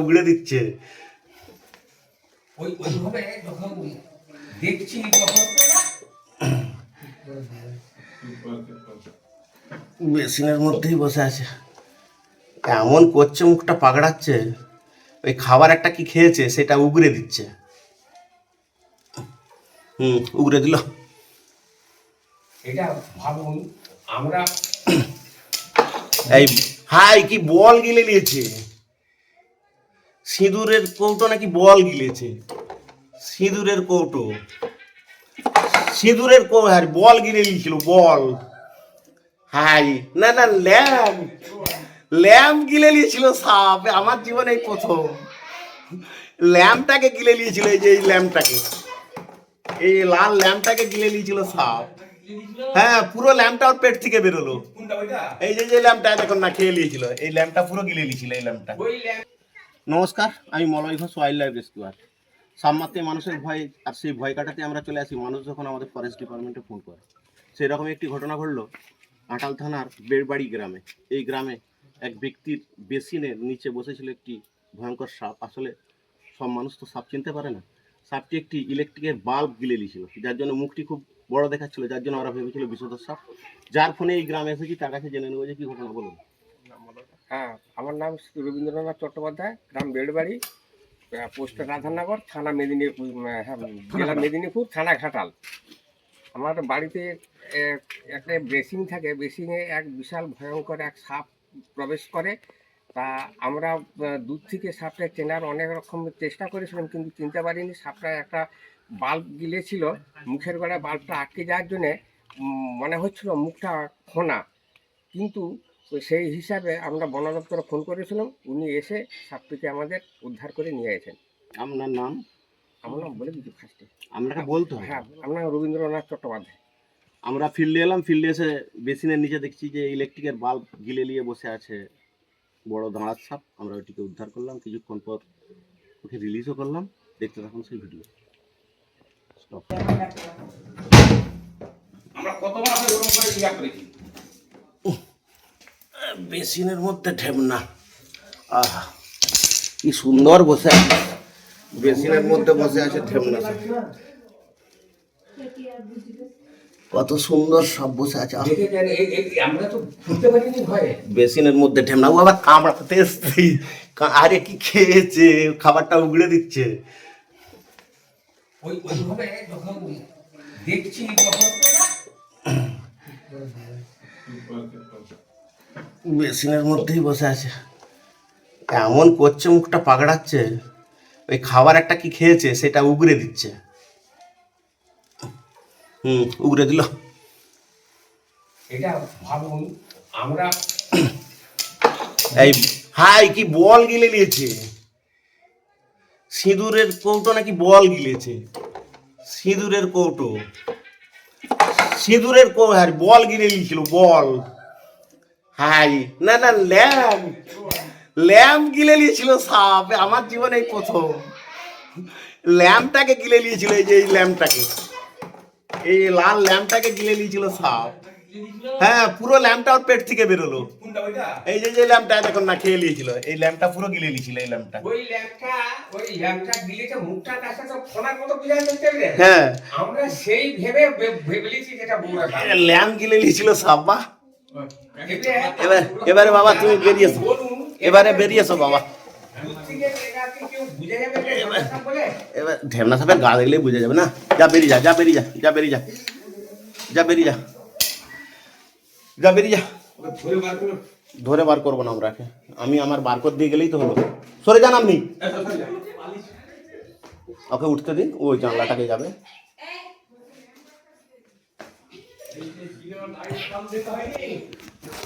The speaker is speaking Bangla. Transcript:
উগড়ে দিচ্ছে। ওই ওইভাবে যখন দেখছি তখন বেসিনের মধ্যেই বসে আছে। এমন করছে মুখটা পাকড়াচ্ছে ওই খাবার একটা কি খেয়েছে সেটা উগড়ে দিচ্ছে। হুম উগড়ে দিল। এটা ভাবুন আমরা এই হাই কি বল গিলে নিয়েছে? সিঁদুরের কৌটো নাকি বল গিলেছে? সিঁদুরের কৌটো। সিঁদুরের কৌ আর বল গিলে নিয়েছিল বল। হাই না না ল্যাম্প। ল্যাম্প গিলে নিয়েছিল সাপ আমার জীবনে এই প্রথম। ল্যাম্পটাকে গিলে নিয়েছিল এই যে এই ল্যাম্পটাকে। এই লাল ল্যাম্পটাকে গিলে নিয়েছিল সাপ। হ্যাঁ পুরো ল্যাম্পটা ওর পেট থেকে বেরোলো। এই যে যে ল্যাম্পটা দেখুন না খেয়ে নিয়েছিল এই ল্যাম্পটা পুরো গিলে নিয়েছিল এই ল্যাম্পটা। নমস্কার, আমি Malay Ghosh wild life rescuer সামমাত্রে মানুষের ভয়, আর সেই ভয় কাটাতে আমরা চলে আসি, মানুষ যখন আমাদের ফরেস্ট ডিপার্টমেন্টে ফোন করে। সেই রকম একটি ঘটনা ঘটলো আটাল থানার বেড়বাড়ি গ্রামে। এই গ্রামে এক ব্যক্তির বেসিনের নিচে বসেছিল একটি ভয়ঙ্কর সাপ। আসলে সব মানুষ তো সাপ চিনতে পারে না। সাপটি একটি ইলেকট্রিকের বাল্ব গিলে নিয়েছিল, যার জন্য মুখটি খুব বড় দেখাচ্ছিল, যার জন্য ওরা ভেবেছিল বিষধর সাপ। যার ফোনে এই গ্রামে এসেছি, তার কাছে জেনে নেব যে কী ঘটনা বলুন। হ্যাঁ আমার নাম রবীন্দ্রনাথ চট্টোপাধ্যায় গ্রাম বেড়বাড়ি পোস্ট রাধানগর থানা মেদিনীপুর হ্যাঁ জেলা মেদিনীপুর থানা ঘাটাল। আমার বাড়িতে একটা বেসিং থাকে বেসিংয়ে এক বিশাল ভয়ঙ্কর এক সাপ প্রবেশ করে। তা আমরা দূর থেকে সাপটা চেনার অনেক রকম চেষ্টা করেছিলাম কিন্তু চিনতে পারিনি সাপটা একটা বাল্ব গিলেছিল মুখের গড়ায় বাল্বটা আটকে যাওয়ার জন্যে মনে হচ্ছিল মুখটা খোনা। কিন্তু তো সেই হিসাবে আমরা বন দপ্তরে ফোন করেছিলাম। উনি এসে সাপটিকে আমাদের উদ্ধার করে নিয়ে গেছেন আপনার নাম? আমার নাম বলে দিচ্ছি ফার্স্টে আপনাকে বলতো হ্যাঁ আমার নাম রবীন্দ্রনাথ চট্টোপাধ্যায়। আমরা ফিল্ডে এলাম ফিল্ডে এসে বেসিনের নিচে দেখছি যে ইলেকট্রিকের বাল্ব গিলে নিয়ে বসে আছে বড় দাঁড়ার সাপ। আমরা ওইটিকে উদ্ধার করলাম কিছুক্ষণ পর ওকে রিলিজও করলাম। দেখতে থাকুন সেই ভিডিও আমরা কতবার আমরা করে ইয়া করেছি? বেসিনের মধ্যে ঢেমনা আহা কি সুন্দর বসে আছে। বেসিনের মধ্যে বসে আছে ঢেমনা সাপ। কত সুন্দর সব বসে আছে। বেসিনের মধ্যে ঢেমনা ও আবার কামড়াতে এসছি। আরে কি খেয়েছে? খাবারটা উগড়ে দিচ্ছে। ওই ওইভাবে যখন দেখছি তখন বেসিনের মধ্যেই বসে আছে। এমন করছে মুখটা পাকড়াচ্ছে ওই খাবার একটা কি খেয়েছে সেটা উগড়ে দিচ্ছে। হুম উগড়ে দিল। এটা ভাবুন আমরা এই হাই কি বল গিলে নিয়েছে? সিঁদুরের কৌটো নাকি বল গিলেছে? সিঁদুরের কৌটো। সিঁদুরের কৌ আর বল গিলে নিয়েছিল বল। হাই। না না ল্যাম্প ল্যাম্প গিলে নিয়েছিল সাপ আমার জীবনে এই প্রথম। ল্যাম্পটাকে গিলে নিয়েছিল এই যে এই ল্যাম্পটাকে এই লাল ল্যাম্পটাকে গিলে নিয়েছিল সাপ। হ্যাঁ পুরো ল্যাম্পটা ওর পেট থেকে বেরোলো। এই যে যে ল্যাম্পটা দেখুন না খেয়ে নিয়েছিল। এই ল্যাম্পটা পুরো গিলে নিয়েছিল এই ল্যাম্পটা ওই ল্যাম্পটা ওই ল্যাম্পটা দিলেছে মুখটার কাছে তো ফোনার মতো বোঝা যাচ্ছে রে। হ্যাঁ। আমরা সেই ভেবে ভে- ভেবেছি যেটা বউরা ল্যাম্প গিলে নিয়েছিল সাপ বা এবারে- এবার এবারে বাবা তুমি বেরিয়ে এসো বলুন, এবারে বেরিয়ে এসো বাবা। দূর থেকে এটাকে কেউ বুঝে যাবে যে কথা বলে এবার ঢেমনা সাপের গা দেখলেই বোঝা যাবে না। যা বেরিয়ে যা যা বেরিয়ে যা যা বেরিয়ে যা যা বেরিয়ে যা যা বেরিয়ে যা। ওকে ধরে বার করে ধরে বার করব না আমরা আমি আমার বার করে দিয়ে গেলেই তো হলো। সরে যান আপনি। এসো, সরে যাও। ওকে উঠতে দিন ওই জানলাটাকে যাবে।